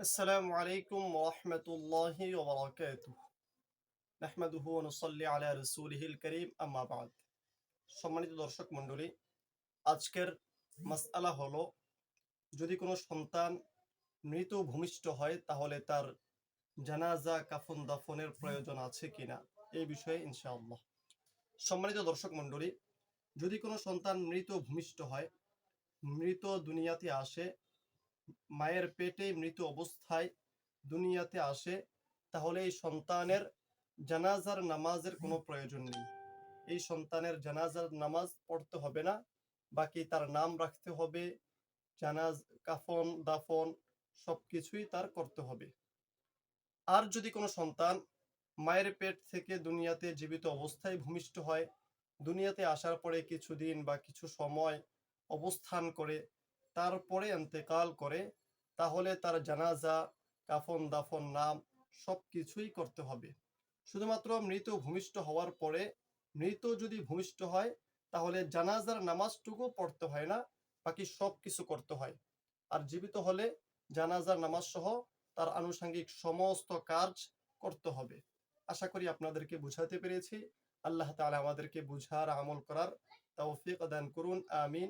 السلام عليكم ورحمة الله وبركاته نحمده ونصلي على رسوله الكريم أما بعد সম্মানিত দর্শক মণ্ডলী আজকের মাসআলা হলো যদি কোনো সন্তান মৃত ভূমিষ্ঠ হয় তাহলে তার জানাজা কাফন দাফনের প্রয়োজন আছে কিনা এই বিষয়ে ইনশাআল্লাহ সম্মানিত দর্শক মণ্ডলী যদি কোনো সন্তান মৃত ভূমিষ্ঠ হয় মৃত দুনিয়াতে আসে মায়ের পেটে মৃত অবস্থায় দুনিয়াতে আসে, তাহলে এই সন্তানের জানাজার নামাজের কোনো প্রয়োজন নেই। এই সন্তানের জানাজার নামাজ পড়তে হবে না, বাকি তার নাম রাখতে হবে, জানাজ, কাফন, দাফন সবকিছুই তার করতে হবে। আর যদি কোনো সন্তান মায়ের পেট থেকে দুনিয়াতে জীবিত অবস্থায় ভূমিষ্ঠ হয়, দুনিয়াতে আসার পরে কিছুদিন বা কিছু সময় অবস্থান করে তারপরে এন্তেকাল করে, তাহলে তার জানাজা, কাফন দাফন, নাম সব কিছুই করতে হবে। শুধুমাত্র মৃত ভূমিষ্ঠ হওয়ার পরে, মৃত যদি ভূমিষ্ঠ হয়, তাহলে জানাজার নামাজটুকু পড়তে হয় না, বাকি সব কিছু করতে হয়। আর জীবিত হলে জানাজার নামাজ সহ তার আনুষঙ্গিক সমস্ত কাজ করতে হবে। আশা করি আপনাদেরকে বুঝাতে পেরেছি। আল্লাহ তাআলা আমাদেরকে বুঝার, আমল করার তৌফিক দান করুন, আমিন।